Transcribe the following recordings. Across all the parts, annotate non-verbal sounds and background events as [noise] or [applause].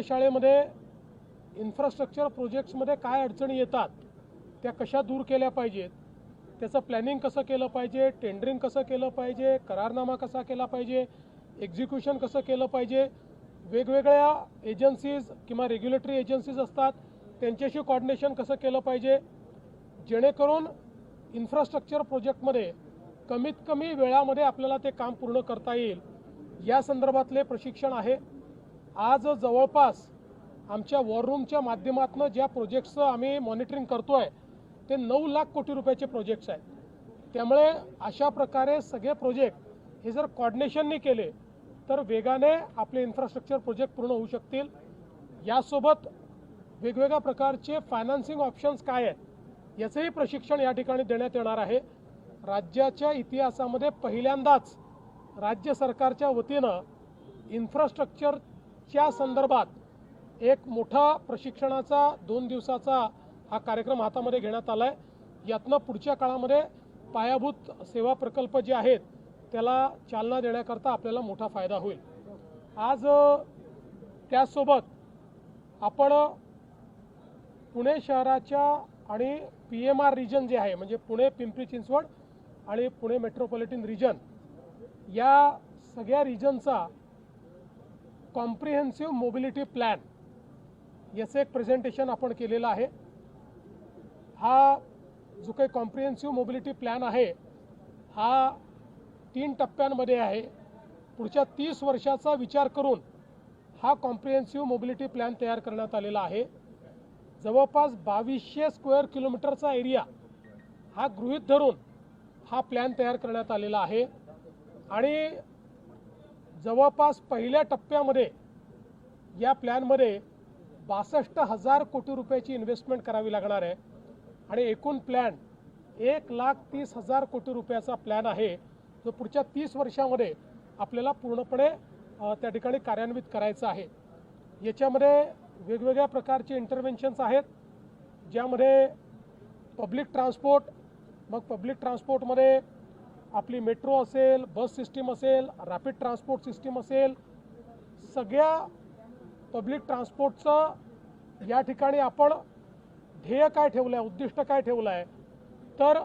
कार्यशाळेमध्ये इन्फ्रास्ट्रक्चर प्रोजेक्ट्समध्ये काय अडचणी येतात त्या कशा दूर केल्या पाहिजेत त्याचं प्लॅनिंग कसं केलं पाहिजे टेंडरिंग कसं केलं पाहिजे करारनामा कसा केला पाहिजे एक्झिक्युशन कसं केलं पाहिजे वेगवेगळ्या एजन्सीज किंवा रेग्युलेटरी एजन्सीज असतात त्यांच्याशी कॉर्डिनेशन कसं केलं पाहिजे जेणेकरून इन्फ्रास्ट्रक्चर प्रोजेक्टमध्ये कमीत कमी वेळामध्ये आपल्याला ते काम पूर्ण करता येईल. या संदर्भातले प्रशिक्षण आहे. आज जवळपास आमच्या वॉर रूमच्या माध्यमातून ज्या प्रोजेक्टचं आम्ही मॉनिटरिंग करतो आहे ते नऊ लाख कोटी रुपयाचे प्रोजेक्ट्स आहेत. त्यामुळे अशा प्रकारे सगळे प्रोजेक्ट हे जर कॉर्डिनेशनने केले तर वेगाने आपले इन्फ्रास्ट्रक्चर प्रोजेक्ट पूर्ण होऊ शकतील. यासोबत वेगवेगळ्या प्रकारचे फायनान्सिंग ऑप्शन्स काय आहेत याचंही प्रशिक्षण या ठिकाणी देण्यात येणार आहे. राज्याच्या इतिहासामध्ये पहिल्यांदाच राज्य सरकारच्या वतीनं इन्फ्रास्ट्रक्चर च्या संदर्भात एक मोठा प्रशिक्षणाचा दोन दिवसाचा हा कार्यक्रम हातामध्ये घेण्यात आला आहे यातनं पुढच्या काळामध्ये पायाभूत सेवा प्रकल्प जे आहेत त्याला चालना देण्याकरता आपल्याला मोठा फायदा होईल. आज त्यासोबत त्याचसोबत आपण पुणे शहराच्या आणि पी एम आर रिजन जे आहे म्हणजे पुणे पिंपरी चिंचवड आणि पुणे मेट्रोपॉलिटन रिजन या सगळ्या रिजनचा कॉम्प्रिहेन्सिव्ह मोबिलिटी प्लॅन याचं एक प्रेझेंटेशन आपण केलेलं आहे. हा जो काही कॉम्प्रिहेन्सिव्ह मोबिलिटी प्लॅन आहे हा तीन टप्प्यांमध्ये आहे. पुढच्या तीस वर्षाचा विचार करून हा कॉम्प्रिहेन्सिव्ह मोबिलिटी प्लॅन तयार करण्यात आलेला आहे. जवळपास बावीसशे स्क्वेअर किलोमीटरचा एरिया हा गृहीत धरून हा प्लॅन तयार करण्यात आलेला आहे. आणि जवळपास पहिल्या टप्प्यामध्ये या प्लॅनमध्ये बासष्ट हजार कोटी रुपयाची इन्व्हेस्टमेंट करावी लागणार आहे. आणि एकूण प्लॅन एक लाख तीस हजार कोटी रुपयाचा प्लॅन आहे जो पुढच्या तीस वर्षामध्ये आपल्याला पूर्णपणे त्या ठिकाणी कार्यान्वित करायचा आहे. याच्यामध्ये वेगवेगळ्या प्रकारचे इंटरव्हेन्शन्स आहेत ज्यामध्ये पब्लिक ट्रान्सपोर्ट मग पब्लिक ट्रान्सपोर्टमध्ये आपली मेट्रो असेल बस सिस्टीम असेल रॅपिड ट्रान्सपोर्ट सिस्टीम असेल सगळ्या पब्लिक ट्रान्सपोर्टचं या ठिकाणी आपण ध्येय काय ठेवलं आहे उद्दिष्ट काय ठेवलं आहे तर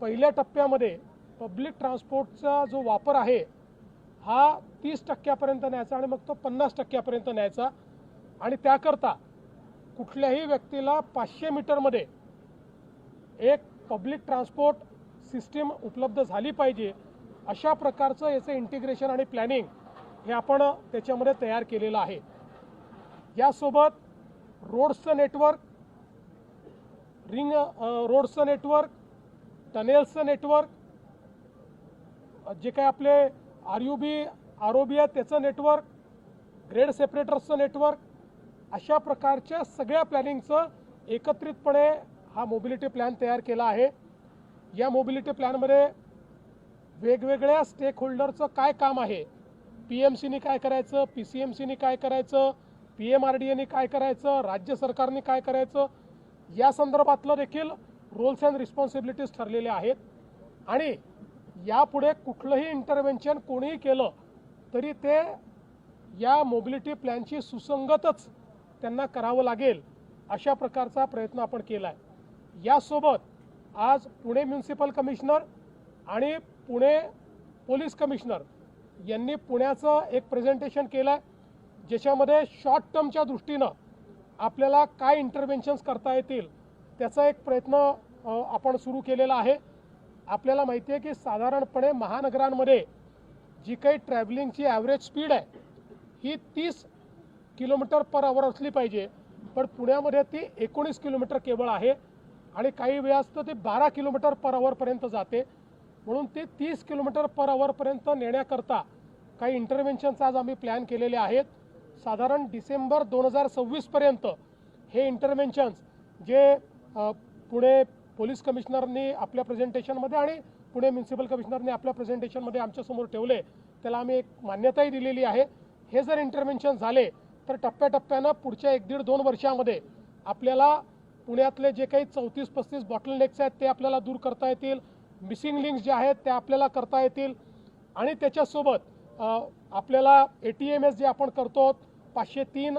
पहिल्या टप्प्यामध्ये पब्लिक ट्रान्सपोर्टचा जो वापर आहे हा तीस टक्क्यापर्यंत न्यायचा आणि मग तो पन्नास टक्क्यापर्यंत न्यायचा. आणि त्याकरता कुठल्याही व्यक्तीला पाचशे मीटरमध्ये एक पब्लिक ट्रान्सपोर्ट सिस्टीम उपलब्ध झाली पाहिजे अशा प्रकारचं याचं इंटिग्रेशन आणि प्लॅनिंग हे आपण त्याच्यामध्ये तयार केलेलं आहे. यासोबत रोड्सचं नेटवर्क रिंग रोड्सचं नेटवर्क टनेल्सचं नेटवर्क जे काय आपले R U B R O B आहे त्याचं नेटवर्क ग्रेड सेपरेटर्सचं नेटवर्क अशा प्रकारच्या सगळ्या प्लॅनिंगचं एकत्रितपणे हा मोबिलिटी प्लॅन तयार केला आहे. या मोबिलिटी प्लॅनमध्ये वेगवेगळ्या स्टेक होल्डरचं काय काम आहे? पी एम सीनी काय करायचं? पी सी एम सीनी काय करायचं? पी एम आर डी एनी काय करायचं? राज्य सरकारने काय करायचं? या संदर्भातलं देखील रोल्स अँड रिस्पॉन्सिबिलिटीज ठरलेल्या आहेत. आणि यापुढे कुठलंही इंटरव्हेन्शन कोणीही केलं तरी ते या मोबिलिटी प्लॅनची सुसंगतच त्यांना करावं लागेल अशा प्रकारचा प्रयत्न आपण केला आहे यासोबत आज पुणे म्युन्सिपल कमिशनर आणि पुणे पोलीस कमिशनर यांनी पुण्याचं एक प्रेझेंटेशन केलं आहे ज्याच्यामध्ये शॉर्ट टर्मच्या दृष्टीनं आपल्याला काय इंटरव्हेन्शन्स करता येतील त्याचा एक प्रयत्न आपण सुरू केलेला आहे. आपल्याला माहिती आहे की साधारणपणे महानगरांमध्ये जी काही ट्रॅव्हलिंगची ॲव्हरेज स्पीड आहे ही तीस किलोमीटर पर आवर असली पाहिजे. पण पुण्यामध्ये ती एकोणीस किलोमीटर केवळ आहे. आणि काही वेळास तर ते बारा किलोमीटर पर आवरपर्यंत जाते. म्हणून ते तीस किलोमीटर पर आवरपर्यंत नेण्याकरता काही इंटरव्हेन्शन्स आज आम्ही प्लॅन केलेले आहेत. साधारण डिसेंबर दोन हजार सव्वीसपर्यंत हे इंटरव्हेन्शन्स जे पुणे पोलीस कमिशनरनी आपल्या प्रेझेंटेशनमध्ये आणि पुणे म्युन्सिपल कमिशनरने आपल्या प्रेझेंटेशनमध्ये आमच्यासमोर ठेवले. त्याला आम्ही एक मान्यताही दिलेली आहे. हे जर इंटरव्हेन्शन झाले तर टप्प्याटप्प्यानं पुढच्या एक दीड दोन वर्षामध्ये आपल्याला पुण्यातले जे काही चौतीस पस्तीस बॉटल नेक्स आहेत ते आपल्याला दूर करता येतील. मिसिंग लिंक्स जे आहेत त्या आपल्याला करता येतील. आणि त्याच्यासोबत आपल्याला ए टी एम एस जे आपण करतो पाचशे तीन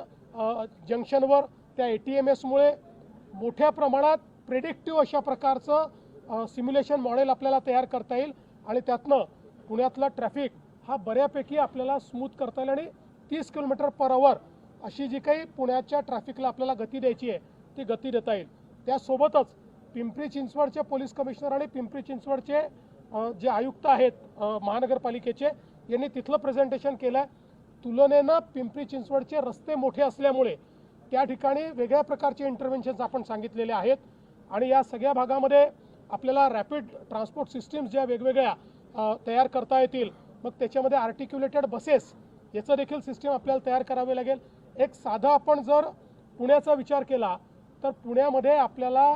जंक्शनवर त्या ए टी एम एसमुळे मोठ्या प्रमाणात प्रेडिक्टिव्ह अशा प्रकारचं सिम्युलेशन मॉडेल आपल्याला तयार करता येईल. आणि त्यातनं पुण्यातला ट्रॅफिक हा बऱ्यापैकी आपल्याला स्मूथ करता येईल. आणि तीस किलोमीटर पर आवर अशी जी काही पुण्याच्या ट्रॅफिकला आपल्याला गती द्यायची आहे ती गती देता येईल. त्यासोबतच पिंपरी चिंचवडचे पोलीस कमिशनर आणि पिंपरी चिंचवडचे जे आयुक्त आहेत महानगरपालिकेचे यांनी तिथलं प्रेझेंटेशन केलं आहे तुलनेनं पिंपरी चिंचवडचे रस्ते मोठे असल्यामुळे त्या ठिकाणी वेगळ्या प्रकारचे इंटरव्हेन्शन्स आपण सांगितलेले आहेत. आणि या सगळ्या भागामध्ये आपल्याला रॅपिड ट्रान्सपोर्ट सिस्टीम्स ज्या वेगवेगळ्या तयार करता येतील मग त्याच्यामध्ये आर्टिक्युलेटेड बसेस याचं देखील सिस्टीम आपल्याला तयार करावे लागेल. एक साधा आपण जर पुण्याचा विचार केला तर पुण्यामध्ये आपल्याला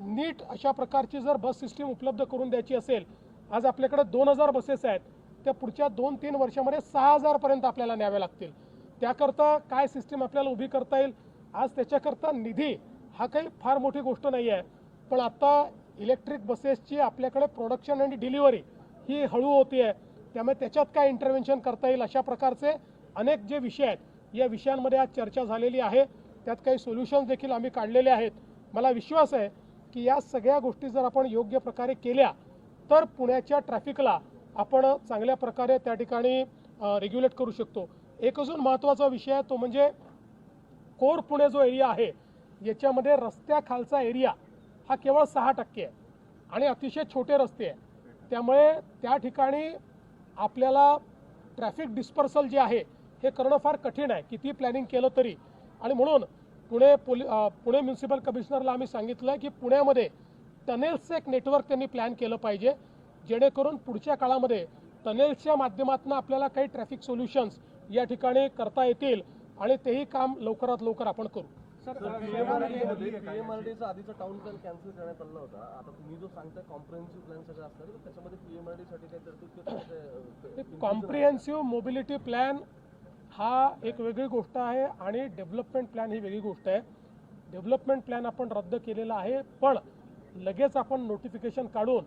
नीट अशा प्रकारची जर बस सिस्टीम उपलब्ध करून द्यायची असेल आज आपल्याकडे दोन हजार बसेस आहेत त्या पुढच्या दोन तीन वर्षामध्ये सहा हजारपर्यंत आपल्याला न्याव्या लागतील. त्याकरता काय सिस्टीम आपल्याला उभी करता येईल? आज त्याच्याकरता निधी हा काही फार मोठी गोष्ट नाही आहे. पण आता इलेक्ट्रिक बसेसची आपल्याकडे प्रोडक्शन आणि डिलिव्हरी ही हळू होती आहे. त्यामुळे त्याच्यात काय इंटरव्हेन्शन करता येईल अशा प्रकारचे अनेक जे विषय आहेत या विषयांमध्ये आज चर्चा झालेली आहे. त्यात काही सोल्युशन्स देखील आम्ही काढलेले आहेत. मला विश्वास आहे की या सगळ्या गोष्टी जर आपण योग्य प्रकारे केल्या तर पुण्याच्या ट्रॅफिकला आपण चांगल्या प्रकारे त्या ठिकाणी रेग्युलेट करू शकतो. एक अजून महत्त्वाचा विषय आहे तो म्हणजे कोर पुणे जो एरिया आहे याच्यामध्ये रस्त्याखालचा एरिया हा केवळ सहा टक्के आहे आणि अतिशय छोटे रस्ते आहे त्यामुळे त्या ठिकाणी आपल्याला ट्रॅफिक डिस्पर्सल जे आहे हे करणं फार कठीण आहे. किती प्लॅनिंग केलं तरी. आणि म्हणून पुणे पोलि पुणे म्युन्सिपल कमिशनरला आम्ही सांगितलं आहे की पुण्यामध्ये टनेल्सचं एक नेटवर्क त्यांनी प्लॅन केलं पाहिजे जेणेकरून पुढच्या काळामध्ये टनेल्सच्या माध्यमातून आपल्याला काही ट्रॅफिक सोल्युशन्स या ठिकाणी करता येतील आणि तेही काम लवकरात लवकर आपण करू. सर पीएमआरडीचं आधीचा टाउन प्लॅन कॅन्सल करण्यात आला होता. आता तुम्ही जो सांगताय कॉम्प्रिहेन्सिव्ह प्लॅन सगळं असणार तर त्याच्यामध्ये पीएमआरडी साठी काही तरतूद किंवा काय, अं, कॉम्प्रिहेन्सिव्ह मोबिलिटी प्लॅन हा एक वेगळी गोष्ट आहे आणि डेव्हलपमेंट प्लॅन ही वेगळी गोष्ट आहे. डेव्हलपमेंट प्लॅन आपण रद्द केलेला आहे पण लगेच आपण नोटिफिकेशन काढून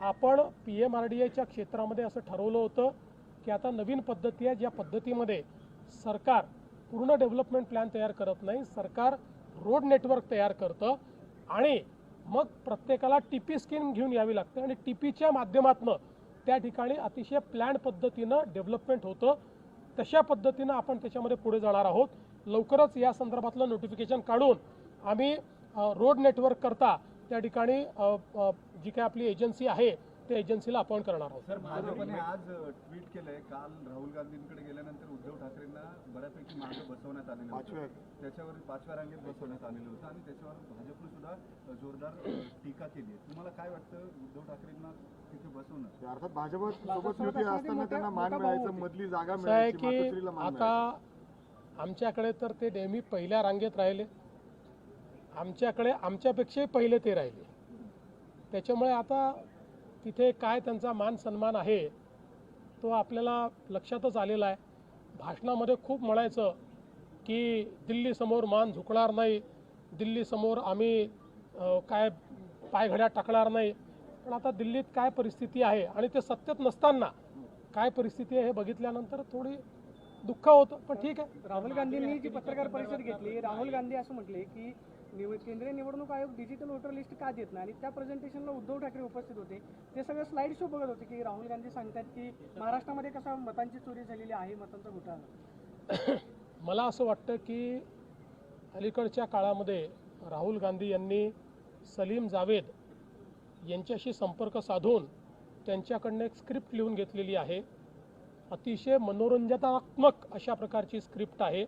आपण पी एम आर डी एच्या क्षेत्रामध्ये असं ठरवलं होतं की आता नवीन पद्धती आहे ज्या पद्धतीमध्ये सरकार पूर्ण डेव्हलपमेंट प्लॅन तयार करत नाही सरकार रोड नेटवर्क तयार करतं आणि मग प्रत्येकाला टी पी स्कीम घेऊन यावी लागते आणि टी पीच्या माध्यमातून त्या ठिकाणी अतिशय प्लॅन पद्धतीनं डेव्हलपमेंट होतं. तशा पद्धतीनं आपण त्याच्यामध्ये पुढे जाणार आहोत लवकरच या संदर्भातलं नोटिफिकेशन काढून आम्ही रोड नेटवर्क करता त्या ठिकाणी जी काय आपली एजन्सी आहे त्या एजन्सीला अपॉइंट करणार आहोत. सर भाजपने आज ट्विट केलंय. काल राहुल गांधींकडे गेल्यानंतर उद्धव ठाकरेंना बऱ्यापैकी मागे बसवण्यात आलेलं होतं. त्याच्यावर पाचव्या रांगेत बसवण्यात आलेलं होतं आणि त्याच्यावर भाजपने सुद्धा जोरदार टीका केली आहे. तुम्हाला काय वाटतं उद्धव ठाकरेंना तिथे बसवणं? अर्थात भाजप सोबत युती असताना त्यांना मान मिळायचं मधली जागा मिळायची की मातोश्रीला मान आता आमच्याकडे तर ते नेहमी पहिल्या रांगेत राहिले. आमच्याकडे आमच्यापेक्षाही पहिले ते राहिले. त्याच्यामुळे आता तिथे काय त्यांचा मान सन्मान आहे तो आपल्याला लक्षातच आलेला आहे. भाषणामध्ये खूप म्हणायचं की दिल्लीसमोर मान झुकणार नाही दिल्लीसमोर आम्ही काय पायघड्या टाकणार नाही. पण आता दिल्लीत काय परिस्थिती आहे आणि ते सत्तेत नसताना काय परिस्थिती आहे हे बघितल्यानंतर थोडी दुःख होतं पण ठीक आहे. राहुल गांधींनी जी पत्रकार परिषद घेतली राहुल गांधी असं म्हटले की निवड केंद्रीय निवडणूक आयोग डिजिटल वोटर लिस्ट का देत नाही? आणि त्या प्रेझेंटेशनला उद्धव ठाकरे उपस्थित होते. ते सगळं स्लाईड शो बघत होते की राहुल गांधी सांगतात की महाराष्ट्रामध्ये कसा मतांची चोरी झालेली आहे मतांचा घोटाळा [coughs] मला असं वाटतं की अलीकडच्या काळामध्ये राहुल गांधी यांनी सलीम जावेद यांच्याशी संपर्क साधून त्यांच्याकडनं एक स्क्रिप्ट लिहून घेतलेली आहे. अतिशय मनोरंजनात्मक अशा प्रकारची स्क्रिप्ट आहे.